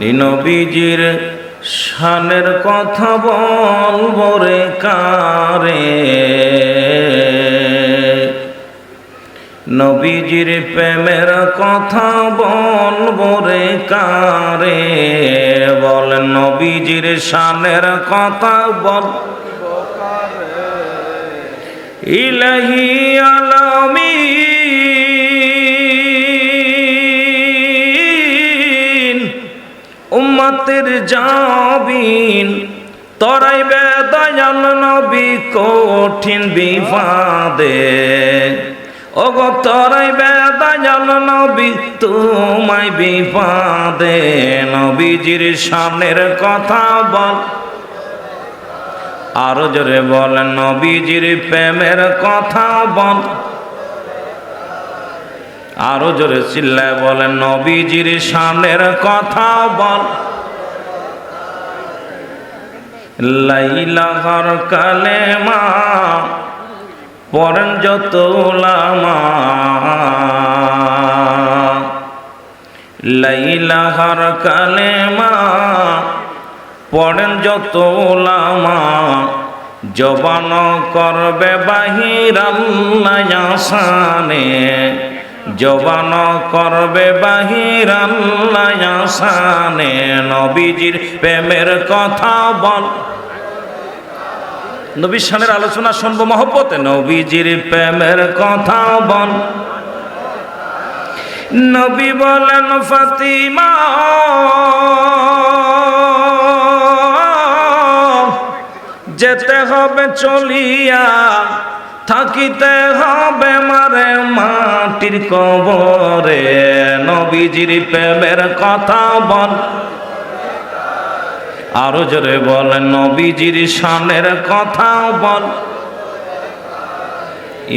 নবীজির শানের কথা বলব রে কারে? নবীজির প্রেমের কথা বলব রে কারে? বল নবীজির শানের কথা বল ইলাহি আলামিন উম্মতের জাবিন তরাই বেদয়াল নবী কঠিন বিফাদে ওগো তরাই বেদয়াল নবী, তোমায় বিপদে। নবীজির সামনের কথা বল। আরও জোরে বলেন নবীজির প্রেমের কথা বল। আরও জোরে চিল্লায় বলেন নবীজির সামনের কথা বল। লাইলাহর কালেমা পড়েন যত লামা লাইলাহর কালেমা পড়েন যত লামা জবান করবে বাহির আল্লায়াসানে জবান করবে বাহির নবীজির প্রেমের কথা বল। নবীর সানের আলোচনা শুনব মহব্বতে, নবীজির প্রেমের কথা বল। নবী বলেন, ফাতিমা, যেতে হবে চলিয়া। থাকিতে হবে মারে মাটির কবরে। নবীজির প্রেমের কথা বল। আরও জোরে বলেন নবীজির শানের কথা বল।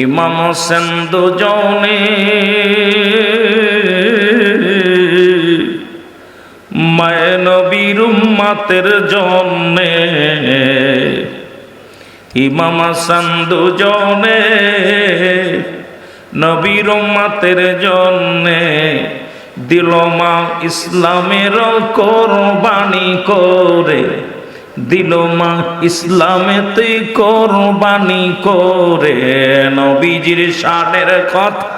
ইমাম হোসেন দুজনে মায় নবীর উম্মাতের জন্যে ইমাম হাসান দুজনে, নবীর মাতের জন্যে দিল মা ইসলামের কোরবানি করে, দিল মা ইসলামেতে কোরবানি করে। নবীজির শানের কথা,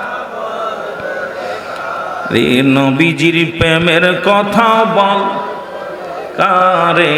রে নবীজির প্রেমের কথা বল, কারে